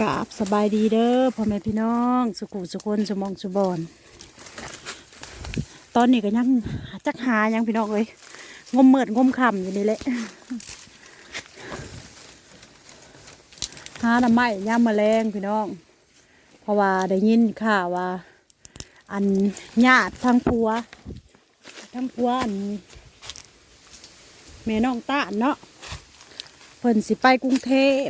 กราบสบายดีเด้อพ่อแม่พี่น้อง สุขุสุคนสมองสุบอน ตอนนี้ก็ยังจักหายังพี่น้องเอ้ยงมเมิดงมคำอยู่นี่แหละหาหน้ำไม้ย่ามแมลงพี่น้อง เพราะว่าได้ยินข่าวว่า อันญาติทางผัวทางผัวอันแม่น้องตาเนาะเพิ่นสิไปกรุงเทพ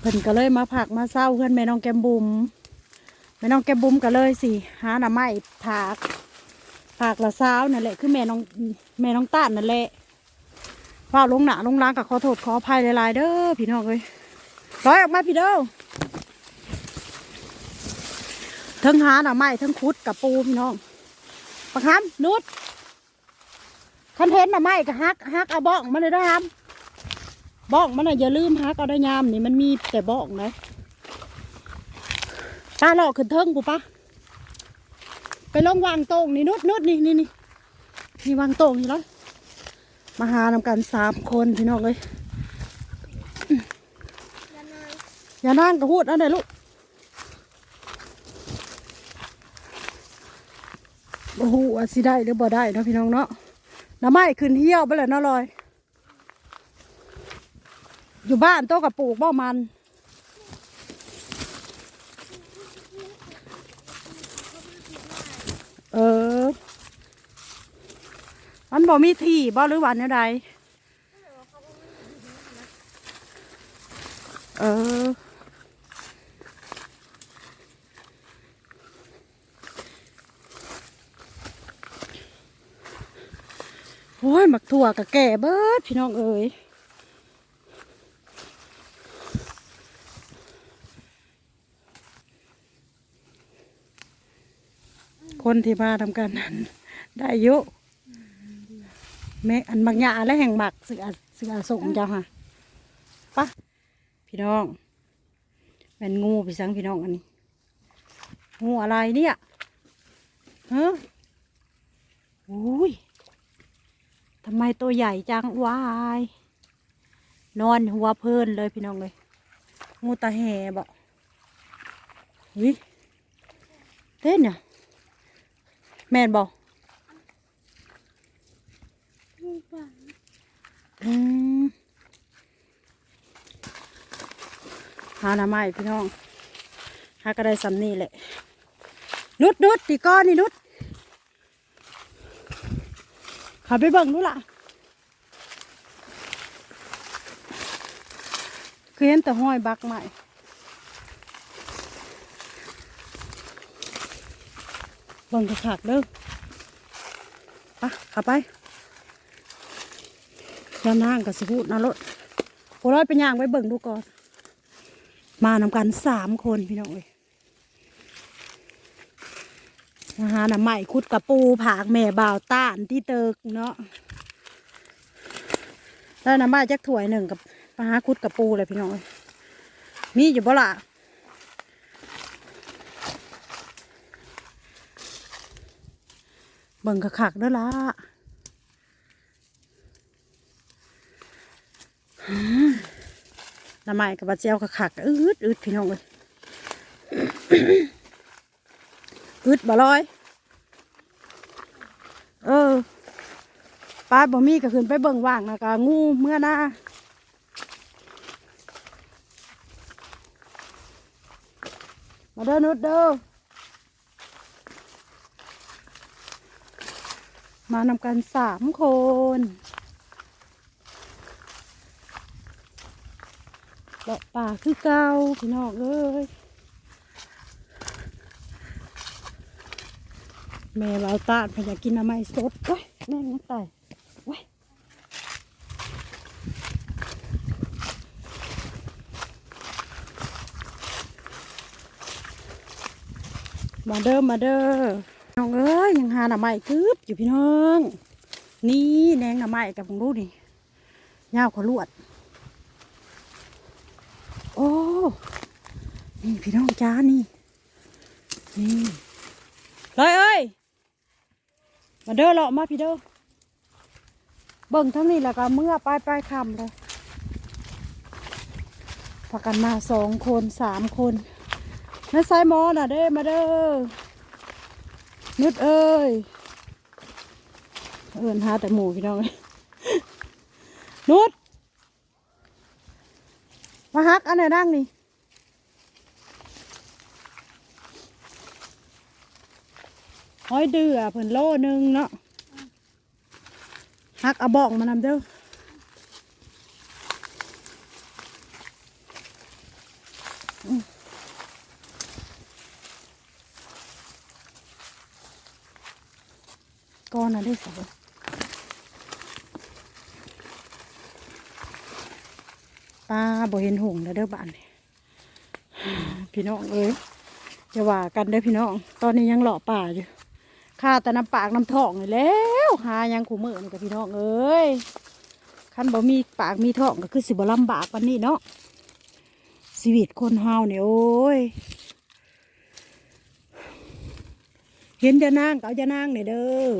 เพิ่นก็เลยมาผักมาเศร้าเพื่อนแม่น้องแกมบุมแม่น้องแกมบุมก็เลยสิหาหน่อไม้ผักผักละเศร้านั่นแหละคือแม่น้องแม่น้องต้านนั่นแหละว่าลงหนาลงล้างกับขอโทษขออภัยหลายๆเด้อพี่น้องเอ้ยร้อยออกมาพี่เด้อทั้งหาหน่อไม้ทั้งคุดกับปูพี่น้องประคำนุดคอนเทนต์หน่อไม้กับฮักฮักเอาบ้องมาเลยนะครับ บ้องมันน่ะอย่าลืมฮักเอาได้ยามนี่มันมีแต่บ้องนะป้าหลอกขึ้นเทิงกูปะไปลงวางโต่งนี่นุดนุดนี่นี่นี่นี่วางโต่งนี่แล้วมาหานำกันสามคนพี่น้องเลยอย่านั่งกระหูดอันไหนลูกโอ้โหสิได้หรือบ่ได้เนาะพี่น้องเนาะน้ำไม้ขึ้นเหี่ยวไปเลยเนาะลอย อยู่บ้านโตกับปลูกบ่มัน เออ มันบ่มีที่บ่หรือวันใดเออ โอ้ยหมักถั่วกับแก่เบิดพี่น้องเอ๋ย คนที่มาทำการนั้น ได้อายุแม่อันบางอย่างและแห่งหมักสึกอาสึกอาสงจ้าค่ะปะพี่น้องแมันงูพี่สังพี่น้องอันนี้งูอะไรเนี่ยฮะอุ้ยทำไมตัวใหญ่จังวาย นอนหัวเพลินเลยพี่น้องเลยงูตาแห่บอกวิเต้นเนี่ย แม่นบอกอืมหาหน้าไม้พี่น้องหาก็ได้สำนี่แหละ นุดนุดตีก้อนนี่นุดขับไปเบิ่งดูล่ะ คือเห็นแต่ห้อยบักใหม่ เบิ่งกระขากเด้อไปะขับไปยานางกับสิพูดนรถโพร้อยเป็นย่างไว้เบิ่งดูก่อน มานำกันสามคนพี่น้องเอ้ยอาหารน้ำใหม่คุดกระปูผากแม่บ่าวต้านที่เติกเนาะแล้วน้ำใหม่จักถ้วยหนึ่งกับมาหาคุดกระปูเลยพี่น้องเอ้ยมีอยู่บ่ล่ะ บิ่งกระขักเด้อละหืมน้ำไม้กับบะเจียวกระขักอืดอืดพี่น้องเลยอืดบ่ลอย เออป้าบ่มีก็ขึ้นไปเบิ่งว่างนะกะงูเมื่อหน้ามาเด้อนุดเด้อ มานำกันสามคน เลาะป่าคือเก่าพี่น้องเอ้ยแม่เราตาดพยากินน้ำไม้สดเว้ยแม่งยังตายว้ยมาเด้อมาเด้อ น้องเอ้ยยังหาหน่อไม้กึบอยู่พี่น้อง นี่แดงหน่อไม้กับผมดูนี่ยาวขอลวด โอ้ นี่พี่น้องจ้านี่ นี่เลยเอ้ย มาเด้อเลาะมาพี่เด้อ เบิ่งทั้งนี้แล้วก็เมื่อปลายปลายคำเลยพากันมาสองคนสามคนแม่สายหมอน่ะเด้มาเด้อ นุดเอ้ย เอินหาแต่หมูพี่น้องเอ้ยนุดมาฮักอันไหนนั่งนี่ห้อยเดือเพิ่นโลนึงเนาะฮักเอาบอกมานำเด้อก้อน นะได้สองป้าบ่เห็นหงแล้วเด้อบ้านพี่น้องเอ้ยจะว่ากันเด้อพี่น้อง ตอนนี้ยังหล่อป่าอยู่ข้าแต่น้ำปากน้ำท้องนี่แล้วหายังขู่มือนี่กับพี่น้องเอ้ยคันบ่มีปากมีท้องก็คือสิบ่ลำบากวันนี้เนาะชีวิตคนเฮาเนี่ยโอ้ยเห็นจะนางก็จะนางเนี่ยเด้อ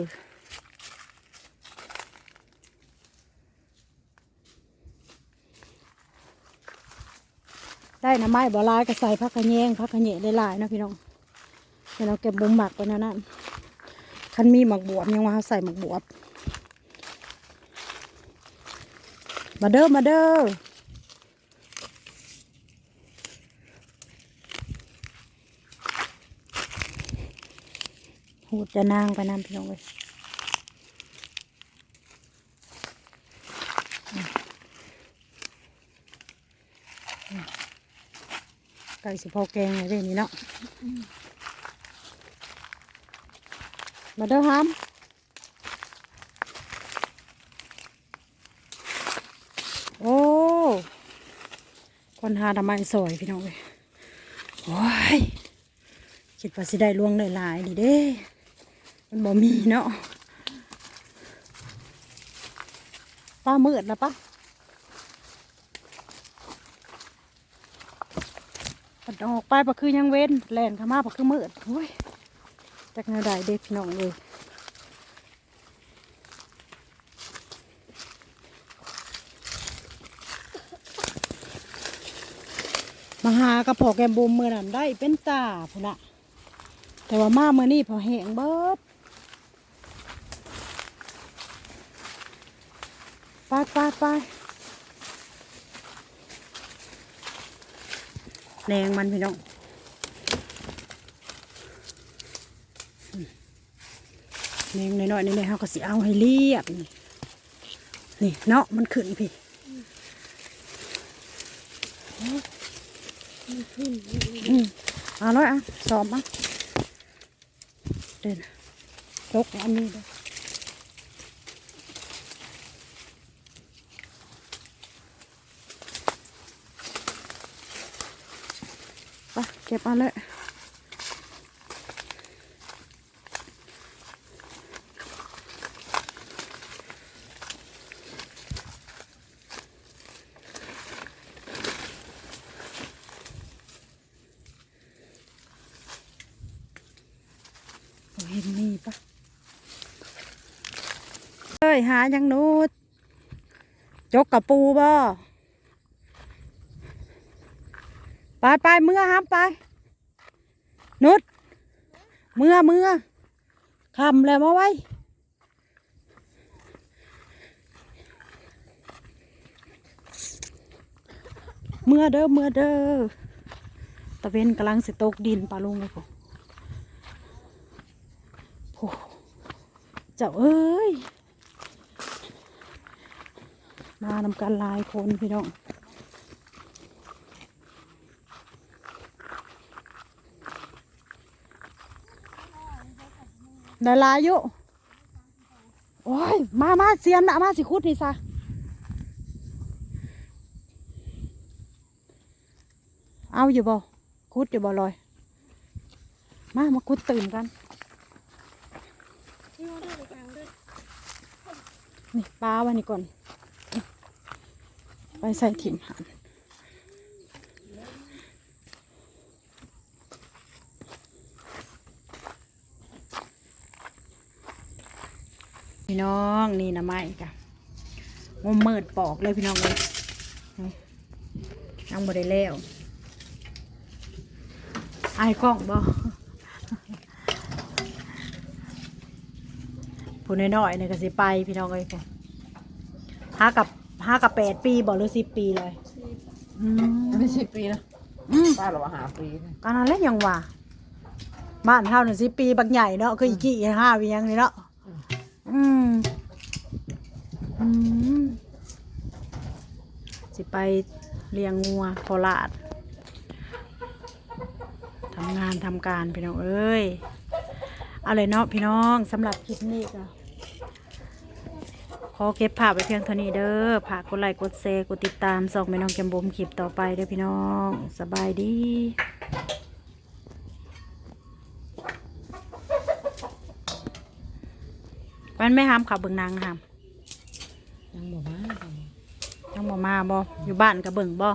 ได้นะไม้บ่ลายก็ใส่ผักกระแยงผักกระเหยะได้หลายๆนะพี่น้องเดี๋ยวเราเก็บบุมหมักไปนะนั่นคันมีหมักบวบยังว่าใส่หมักบวบมาเด้อมาเด้อหูจะนางไปน้ำพี่น้องเลย ไก่สิพอแกงเลยเด้นี่เนาะมาเด้อฮัมโอ้คนหาทำไมสวยพี่น้องเลยโอ้ยคิดว่าสิได้ลวงหลายๆดีเด้มันบ่มีเนาะป้ามืดแล้วปะ ปัดออกไปปะคือยังเว้นแลนขามาปะคือมืดโอ้ยจากแนวใดเด็กพี่น้องเลยมาหากระพาะแกมบุมมือนั่นได้เป็นตาพุ่นละแต่ว่ามาเมื่อนี้พอแห้งเบิดไปไปไป แรงมันพี่น้องแรงน้อยๆนี่เลยเขาก็สิเอาให้เรียบนี่นี่เนาะมันขึ้นพี่อืมเอาเลยอะสอบมาเดินยกอันนี้เลยไปเก็บเอาเลยเห็นนี่ปะเอ้ย หายังนูดจกกับปูบ่ ไปไปเมื่อห้ามไป นุดเมื่อเมื่อคำแล้วมาไว้ เมื่อเด้อเมื่อเด้อตะเวนกำลังสิตกดินปลาลุงเลยผมโอ้เจ้าเอ้ย มานำกันหลายคนพี่น้อง ด้หลายอยู่โอ้ย มามาเสียมนะมาสิคุดนี่ซะเอาอยู่บ่คุดอยู่บ่ลอย มามาคุดตื่นกัน นี่ปลาไว้นี่ก่อน ไปใส่ถิ่มหัน พี่น้องนี่นะไม้กะงมเมิดปอกเลยพี่น้องเลยนี่ยังบ่ได้แล้วอายกล้องบ่ผู้น้อยๆเนี่ยก็สิไปพี่น้องเอ้ยผมห้ากับห้ากับแปดปีบ่หรือสิบปีเลยอืมไม่สิบปีนะอืมป้าเราว่าหาปีนะก็นั่นแหละยังว่าบ้านเท่าหนึ่งสิปีบางใหญ่เนาะคืออีกกี่ห้าเวียงนี่เนาะ อืม อืม สิไปเลี้ยงงัวโคราชทำงานทำการพี่น้องเอ้ย เอาเลยเนาะพี่น้องสำหรับคลิปนี้ก็ขอเก็บภาพไว้เพียงเท่านี้เด้อฝากกดไลค์กดแชร์กดติดตามส่องแม่น้องแกมบุมคลิปต่อไปเด้อพี่น้อง สบายดี มันไม่ห้ามขับเบิ่งนางนะครับยังบอกมาค่ะยังบ่มาบ่อยู่บ้านกับเบิ่งบ่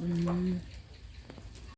อืม